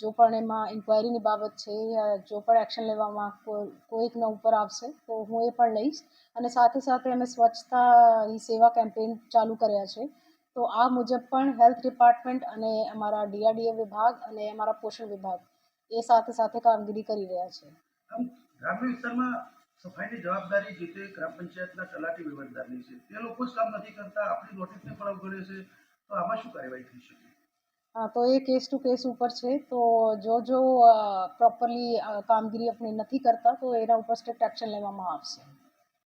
જો પણ એમાં ઇન્ક્વાયરીની બાબત છે જો પણ એક્શન લેવામાં કોઈ કોઈકના ઉપર આવશે, તો હું એ પણ લઈશ. અને સાથે સાથે અમે સ્વચ્છતા સેવા કેમ્પેઇન ચાલુ કર્યા છે. તો આ મુજબ પણ હેલ્થ ડિપાર્ટમેન્ટ અને અમારા ડીઆરડીએ વિભાગ અને અમારા પોષણ વિભાગ એ સાથે સાથે કામગીરી કરી રહ્યા છે. ગ્રામીણ વિસ્તારમાં સફાઈની જવાબદારી જે તે ગ્રામ પંચાયતના તલાટી વહીવટદારની છે, તે લોકો જ કામ નથી કરતા, આપણી નોટિસને પણ અવગણે છે, તો આમાં શું કાર્યવાહી થઈ શકે? તો એ કેસ ટુ કેસ ઉપર છે. તો જો જો પ્રોપરલી કામગીરી આપણે નથી કરતા, તો એના ઉપર સ્ટ્રિક્ટ એક્શન લેવામાં આવશે.